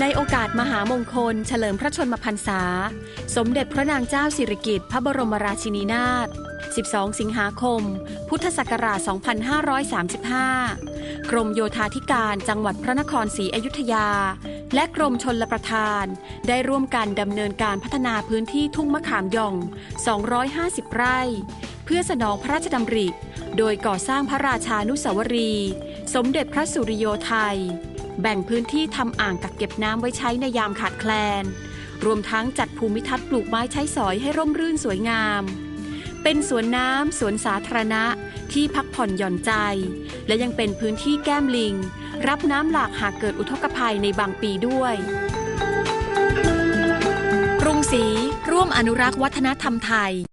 ในโอกาสมหามงคล เฉลิมพระชนมพรรษา สมเด็จพระนางเจ้าสิริกิติ์พระบรมราชินีนาถ 12 สิงหาคม พุทธศักราช 2535 กรมโยธาธิการจังหวัดพระนครศรีอยุธยา และกรมชนลประทาน ได้ร่วมกันดำเนินการพัฒนาพื้นที่ทุ่งมะขามย่อง 250 ไร่ เพื่อสนองพระราชดำริ โดยก่อสร้างพระราชานุสาวรี สมเด็จพระสุริโยไทย แบ่งพื้นที่ทำอ่างกักเก็บน้ำไว้ใช้ในยามขาดแคลน รวมทั้งจัดภูมิทัศน์ปลูกไม้ใช้สอยให้ร่มรื่นสวยงาม เป็นสวนน้ำสวนสาธารณะที่พักผ่อนหย่อนใจ และยังเป็นพื้นที่แก้มลิง รับน้ำหลากหากเกิดอุทกภัยในบางปีด้วยกรุงศรีร่วมอนุรักษ์วัฒนธรรมไทย